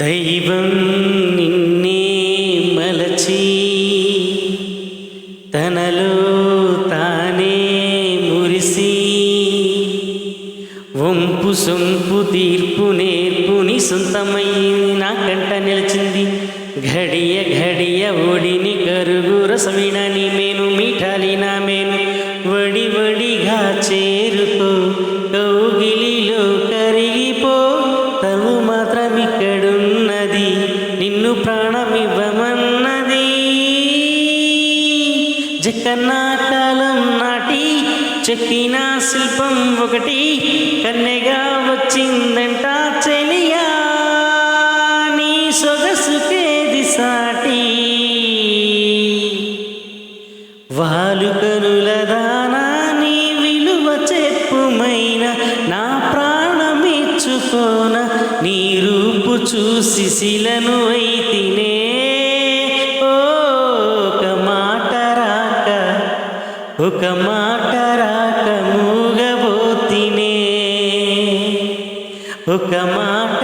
దైవం నిన్నే మలచి తనలో తానే మురిసి వంపు సొంపు తీర్పు నేర్పుని సొంతమై నాకంట నిలిచింది ఘడియ ఘడియ ఒడిని కరుగు రసమినని మేను మీఠాలి నా మేను వడి వడిగా చేరుకో కౌగిలిలో కరిగిపో తను మాత్రం ఇక్కడున్నది నిన్ను ప్రాణమివ్వమన్నది. జక్కన్న కాలం నాటి చెక్కిన శిల్పం ఒకటి కన్నెగా వచ్చిందంట చెలియా. నీ సొగసుకేది సాటి వాలు కనుల దానా నీ విలువ చెప్పుమైన నా ప్రాణమిచ్చుకోన నీ రూపు చూసి శిలను అయితేనే ఓ ఒక మాట రాక ఒక మాట రాక మూగబోతినే. ఒక మాట